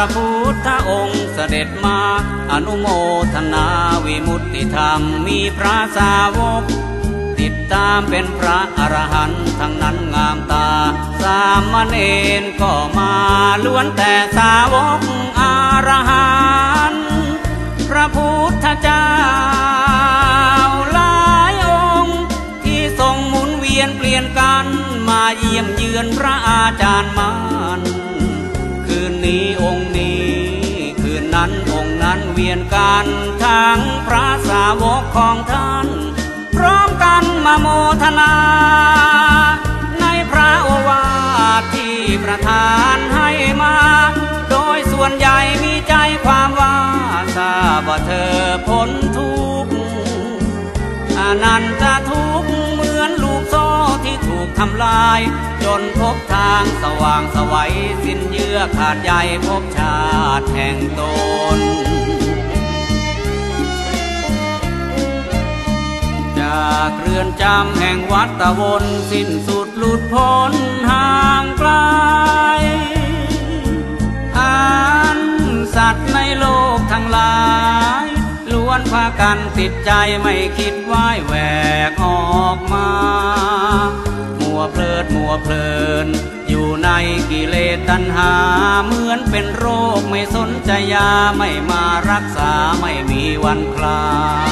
พระพุทธองค์เสด็จมา อนุโมทนาวิมุตติธรรมมีพระสาวก ติดตามเป็นพระอรหันต์ทั้งนั้นงามตา สามเณรก็มาล้วนแต่สาวกอรหันต์พระพุทธเจ้าหลายองค์ ที่ทรงหมุนเวียนเปลี่ยนกันมาเยี่ยมเยือนพระอาจารย์มัน นี้องค์นี้ คืนนั้นองค์นั้นเวียนกันทั้งพระสาวกของท่าน พร้อมกันมาโมทนา ในพระโอวาทที่ประทานให้มา โดยส่วนใหญ่มีใจความว่าทราบว่าเธอพ้นทุกข์อนันตทุกข์ ทำลาย จนพบทางสว่างสวัยสิ้นเยื่อขาดใยพบชาติแห่งตน จากเรือนจำแห่งวัดตะวนสิ้นสุดหลุดพ้นห่างไกลอันสัตว์ในโลกทั้งหลายล้วนพากันติดใจไม่คิดว่ายแหวกออกมา วเพลิดมัวเพลิน อยู่ในกิเลสตัณหา เหมือนเป็นโรคไม่สนใจยาไม่มารักษาไม่มีวันคลาย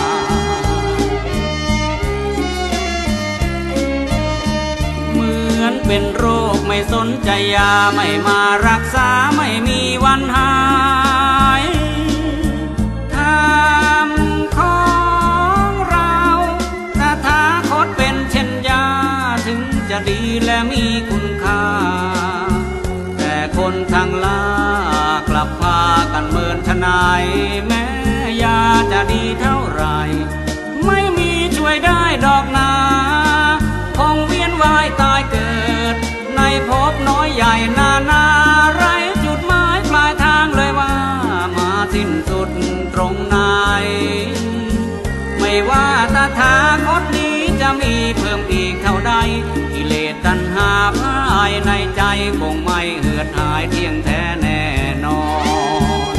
เหมือนเป็นโรคไม่สนใจยาไม่มารักษาไม่มีวันหาย จะดีและมีคุณค่า แต่คนทางลากลับพากันเมินทนาย แม้ยาจะดีเท่าไร ไม่มีช่วยได้ดอกนา คงเวียนวายตายเกิด ในภพน้อยใหญ่นานาไรจุดหมายปลายทางเลยว่า มาสิ้นสุดตรงไหน ไม่ว่าตาทาคตนี้จะมีเพิ่มอีกเท่าใด กิเลสตัณหาภายในใจคงไม่เหือดหายเที่ยงแท้แน่นอน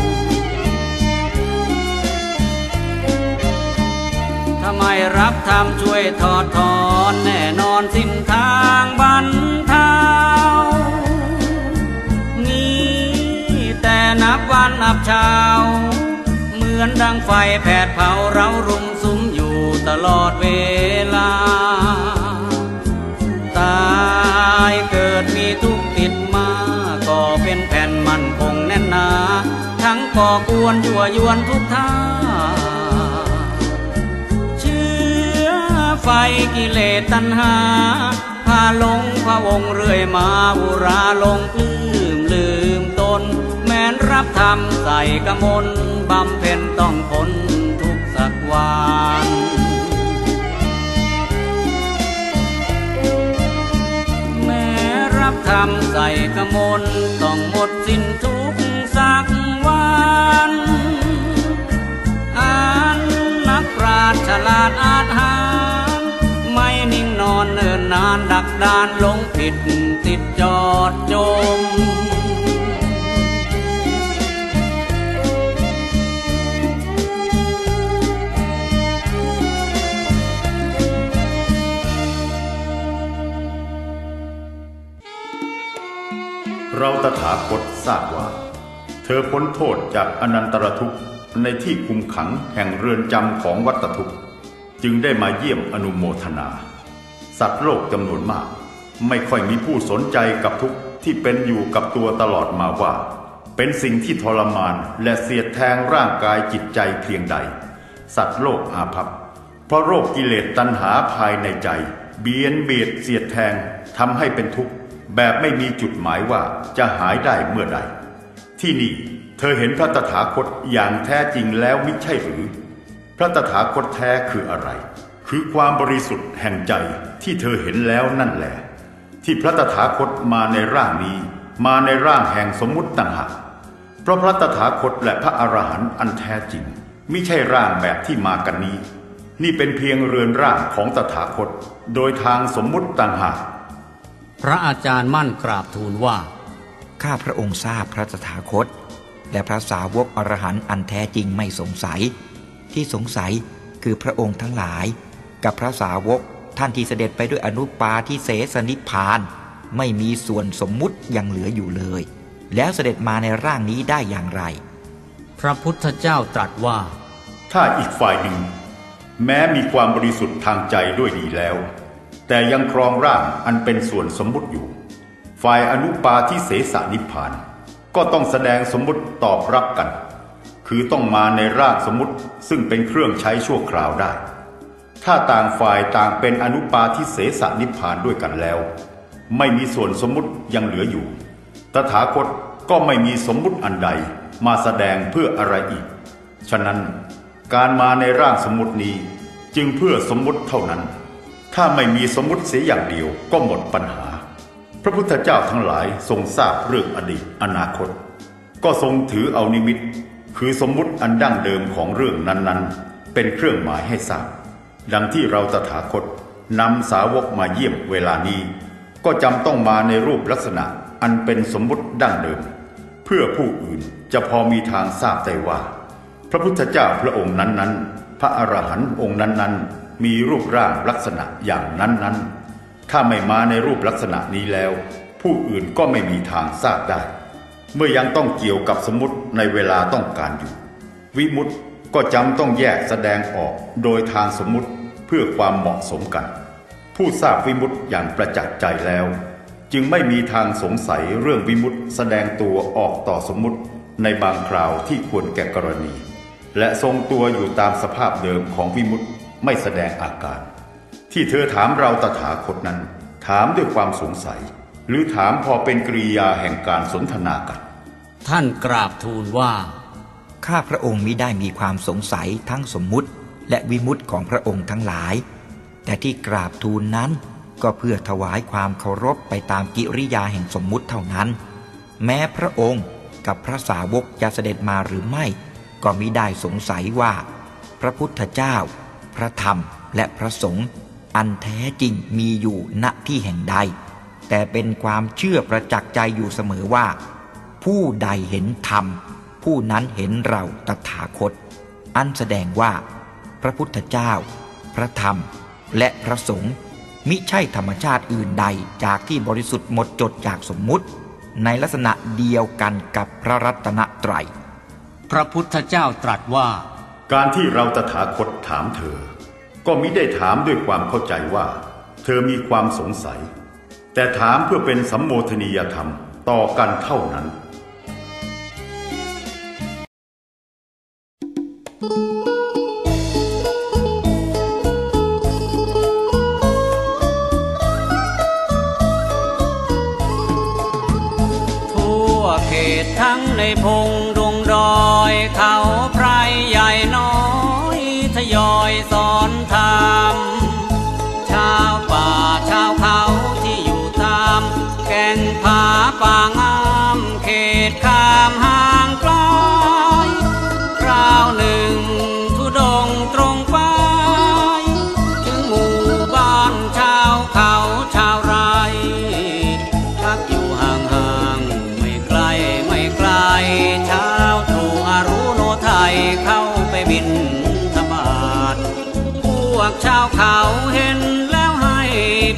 ถ้าไม่รับธรรมช่วยถอดถอนแน่นอนสิ้นทางบรรเทานี้แต่นับวันนับเช้าเหมือนดังไฟแผดเผาเรารุมสุมอยู่ตลอดเวลา อกวนยั่วยวนทุกท่า เชื้อไฟกิเลสตัณหา พาลงพะวงเรื่อยมาอุราลงปลื้มลืมตน แม้นรับธรรมใส่กมลบำเพ็ญต้องพ้นทุกสักวันแม้รับธรรมใส่กมลต้องหมด ลาดอาหารไม่นิ่งนอนเนิ่นนานดักดานหลงผิดติดจอดจม เราตถาคตทราบว่า เธอพ้นโทษจากอนันตรทุกข์ในที่คุมขังแห่งเรือนจำของวัตทุกข์ จึงได้มาเยี่ยมอนุโมทนา สัตว์โลกจำนวนมาก ไม่ค่อยมีผู้สนใจกับทุกข์ที่เป็นอยู่กับตัวตลอดมาว่า เป็นสิ่งที่ทรมานและเสียดแทงร่างกายจิตใจเพียงใด สัตว์โลกอาภัพ เพราะโรคกิเลสตัณหาภายในใจ เบียนเบียดเสียดแทงทำให้เป็นทุกข์ แบบไม่มีจุดหมายว่าจะหายได้เมื่อใด ที่นี่เธอเห็นพระตถาคตอย่างแท้จริงแล้วมิใช่หรือ พระตถาคตแท้คืออะไร คือความบริสุทธิ์แห่งใจที่เธอเห็นแล้วนั่นแหละ ที่พระตถาคตมาในร่างนี้ มาในร่างแห่งสมมุติต่างหากเพราะพระตถาคตและพระอรหันต์อันแท้จริงมิใช่ร่างแบบที่มากันนี้ นี่เป็นเพียงเรือนร่างของตถาคต โดยทางสมมุติต่างหากพระอาจารย์มั่นกราบทูลว่า ข้าพระองค์ทราบพระสถาคต และพระสาวกอรหันต์อันแท้จริงไม่สงสัย ที่สงสัยคือพระองค์ทั้งหลาย กับพระสาวกท่านที่เสด็จไปด้วยอนุปาทิเสสนิพาน ไม่มีส่วนสมมุติยังเหลืออยู่เลย แล้วเสด็จมาในร่างนี้ได้อย่างไร พระพุทธเจ้าตรัสว่า ถ้าอีกฝ่ายหนึ่ง แม้มีความบริสุทธิ์ทางใจด้วยดีแล้ว แต่ยังครองร่างอันเป็นส่วนสมมุติอยู่ ฝ่ายอนุปาทิเสสนิพพาน ก็ต้องแสดงสมมุติตอบรับกัน คือต้องมาในร่างสมมุติซึ่งเป็นเครื่องใช้ชั่วคราวได้ ถ้าต่างฝ่ายต่างเป็นอนุปาทิเสสนิพานด้วยกันแล้ว ไม่มีส่วนสมมุติยังเหลืออยู่ ตถาคตก็ไม่มีสมมุติอันใดมาแสดงเพื่ออะไรอีก ฉะนั้นการมาในร่างสมมุตินี้จึงเพื่อสมมติเท่านั้น ถ้าไม่มีสมมติเสียอย่างเดียวก็หมดปัญหา พระพุทธเจ้าทั้งหลายทรงทราบเรื่องอดีตอนาคต ก็ทรงถือเอานิมิต คือสมมุติอันดั้งเดิมของเรื่องนั้นๆ เป็นเครื่องหมายให้ทราบดังที่เราตถาคตนำสาวกมาเยี่ยมเวลานี้ ก็จำต้องมาในรูปลักษณะอันเป็นสมมุติดั้งเดิม เพื่อผู้อื่นจะพอมีทางทราบได้ว่า พระพุทธเจ้าพระองค์นั้นๆ พระอรหันต์องค์นั้นๆ มีรูปร่างลักษณะอย่างนั้นๆ ถ้าไม่มาในรูปลักษณะนี้แล้ว ผู้อื่นก็ไม่มีทางทราบได้ เมื่อยังต้องเกี่ยวกับสมมติในเวลาต้องการอยู่ วิมุตก็จำต้องแยกแสดงออกโดยทางสมมุติเพื่อความเหมาะสมกัน ผู้ทราบวิมุตอย่างประจักษ์ใจแล้ว จึงไม่มีทางสงสัยเรื่องวิมุตแสดงตัวออกต่อสมมุติในบางคราวที่ควรแก่กรณี และทรงตัวอยู่ตามสภาพเดิมของวิมุตไม่แสดงอาการ ที่เธอถามเราตถาคตนั้น ถามด้วยความสงสัย หรือถามพอเป็นกริยาแห่งการสนทนากัน ท่านกราบทูลว่า ข้าพระองค์มิได้มีความสงสัยทั้งสมมุติและวิมุตติของพระองค์ทั้งหลาย แต่ที่กราบทูลนั้นก็เพื่อถวายความเคารพไปตามกิริยาแห่งสมมุติเท่านั้น แม้พระองค์กับพระสาวกจะเสด็จมาหรือไม่ ก็มิได้สงสัยว่า พระพุทธเจ้า พระธรรมและพระสงฆ์อันแท้จริงมีอยู่ณที่แห่งใด แต่เป็นความเชื่อประจักษ์ใจอยู่เสมอว่า ผู้ใดเห็นธรรม ผู้นั้นเห็นเราตถาคต อันแสดงว่า พระพุทธเจ้า พระธรรม และพระสงฆ์มิใช่ธรรมชาติอื่นใดจากที่บริสุทธิ์หมดจดจากสมมุติ ในลักษณะเดียวกันกับพระรัตนตรัย พระพุทธเจ้าตรัสว่า การที่เราตถาคตถามเธอ ก็มิได้ถามด้วยความเข้าใจว่า เธอมีความสงสัย แต่ถามเพื่อเป็นสัมโมทนียธรรมต่อกันเท่านั้น ทั่วเขตทั้งในพงดงดอยเขาไพรใหญ่น้อย ป่างามเขตขามห่างไกลคราวหนึ่งทุดงตรงไป ถึงหมู่บ้านชาวเขาชาวไรพักอยู่ห่างห่างๆไม่ไกลไม่ไกลช้าตรูอารุโนไทยเข้าไปบินธบาตพวกชาวเขาเห็นแล้วให้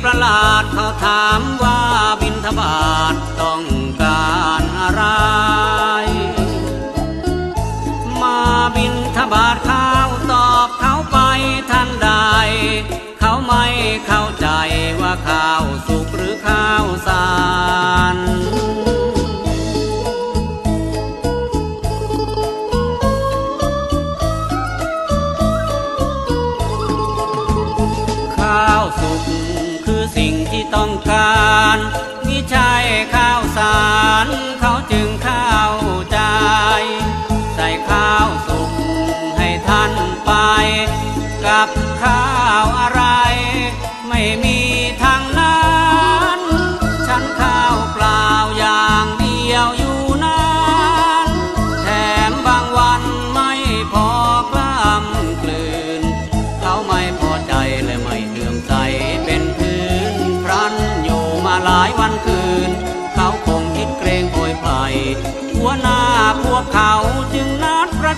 ประหลาดเขาถามว่า ธบาตต้องการอะไร มาบินทบาทข้าวตอบเขาไปทันใด เขาไม่เข้าใจว่าข้าวสุกหรือข้า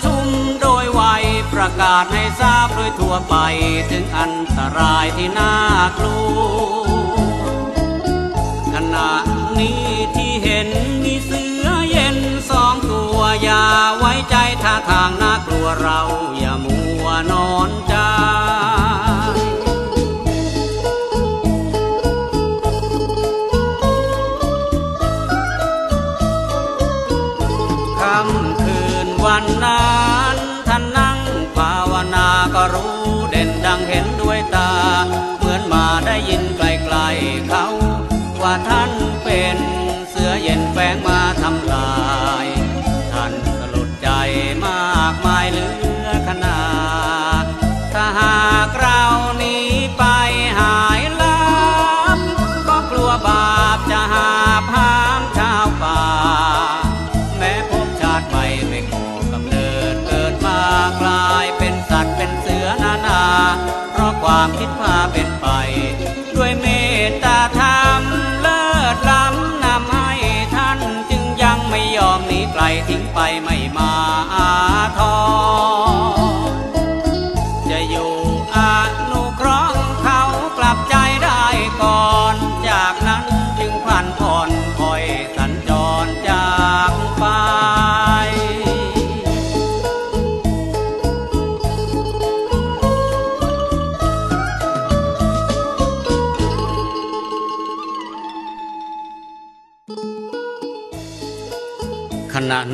ชุมโดยไวประกาศให้ทราบโดยทั่วไป ถึงอันตรายที่น่ากลัวขณะนี้ที่เห็นมีเสือเย็นสองตัวอย่าไว้ใจท่าทางน่ากลัวเราอย่ามัวนอนใจค่ำคืนวันนั้น ทิ้งไปไม่มา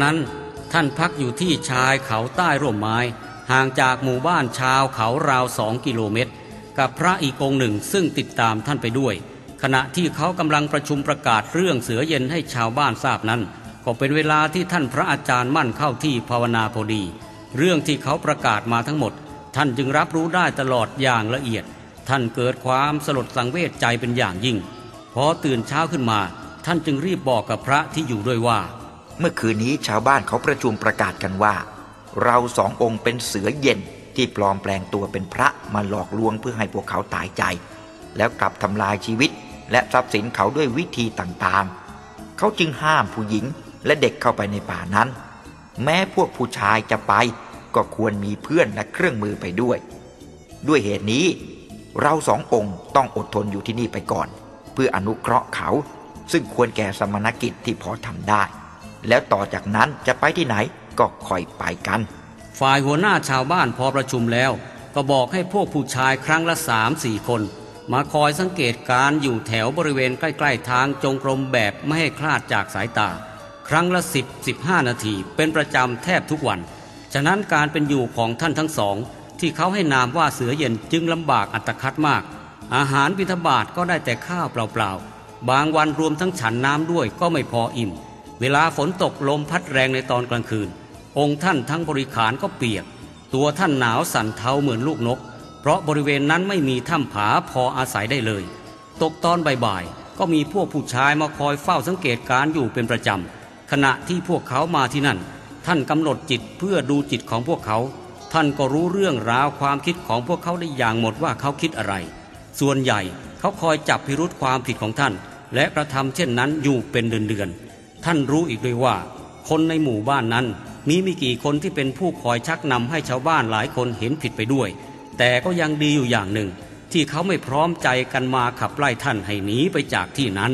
นั้น ท่านพักอยู่ที่ชายเขาใต้ร่มไม้ ห่างจากหมู่บ้านชาวเขาราวสองกิโลเมตร กับพระอีกองหนึ่งซึ่งติดตามท่านไปด้วย ขณะที่เขากำลังประชุมประกาศเรื่องเสือเย็นให้ชาวบ้านทราบนั้น ก็เป็นเวลาที่ท่านพระอาจารย์มั่นเข้าที่ภาวนาพอดี เรื่องที่เขาประกาศมาทั้งหมด ท่านจึงรับรู้ได้ตลอดอย่างละเอียด ท่านเกิดความสลดสังเวชใจเป็นอย่างยิ่งพอตื่นเช้าขึ้นมา ท่านจึงรีบบอกกับพระที่อยู่ด้วยว่า เมื่อคืนนี้ชาวบ้านเขาประชุมประกาศกันว่า เราสององค์เป็นเสือเย็นที่ปลอมแปลงตัวเป็นพระมาหลอกลวงเพื่อให้พวกเขาตายใจ แล้วกลับทำลายชีวิต และทรัพย์สินเขาด้วยวิธีต่างๆ เขาจึงห้ามผู้หญิงและเด็กเข้าไปในป่านั้น แม้พวกผู้ชายจะไป ก็ควรมีเพื่อนและเครื่องมือไปด้วย ด้วยเหตุนี้ เราสององค์ต้องอดทนอยู่ที่นี่ไปก่อน เพื่ออนุเคราะห์เขา ซึ่งควรแก่สมณกิจที่พอทำได้ แล้วต่อจากนั้นจะไปที่ไหนก็ค่อยไปกัน ฝ่ายหัวหน้าชาวบ้านพอประชุมแล้ว ก็บอกให้พวกผู้ชายครั้งละสามสี่คน มาคอยสังเกตการอยู่แถวบริเวณใกล้ ๆ ทางจงกรมแบบไม่ให้คลาดจากสายตา ครั้งละสิบสิบห้านาทีเป็นประจำแทบทุกวัน ฉะนั้นการเป็นอยู่ของท่านทั้งสอง ที่เขาให้นามว่าเสือเย็นจึงลำบากอัตคัดมาก อาหารบิณฑบาตก็ได้แต่ข้าวเปล่าๆบางวันรวมทั้งฉันน้ำด้วยก็ไม่พออิ่ม เวลาฝนตกลมพัดแรงในตอนกลางคืน องค์ท่านทั้งบริขารก็เปียก ตัวท่านหนาวสั่นเทาเหมือนลูกนก เพราะบริเวณนั้นไม่มีถ้ำผาพออาศัยได้เลย ตกตอนบ่ายๆก็มีพวกผู้ชายมาคอยเฝ้าสังเกตการอยู่เป็นประจำขณะที่พวกเขามาที่นั่น ท่านกำหนดจิตเพื่อดูจิตของพวกเขา ท่านก็รู้เรื่องราวความคิดของพวกเขาได้อย่างหมดว่าเขาคิดอะไร ส่วนใหญ่เขาคอยจับพิรุษความผิดของท่าน และกระทำเช่นนั้นอยู่เป็นเดือนๆ ท่านรู้อีกด้วยว่า คนในหมู่บ้านนั้น มีไม่กี่คนที่เป็นผู้คอยชักนำให้ชาวบ้านหลายคนเห็นผิดไปด้วย แต่ก็ยังดีอยู่อย่างหนึ่ง ที่เขาไม่พร้อมใจกันมาขับไล่ท่านให้หนีไปจากที่นั้น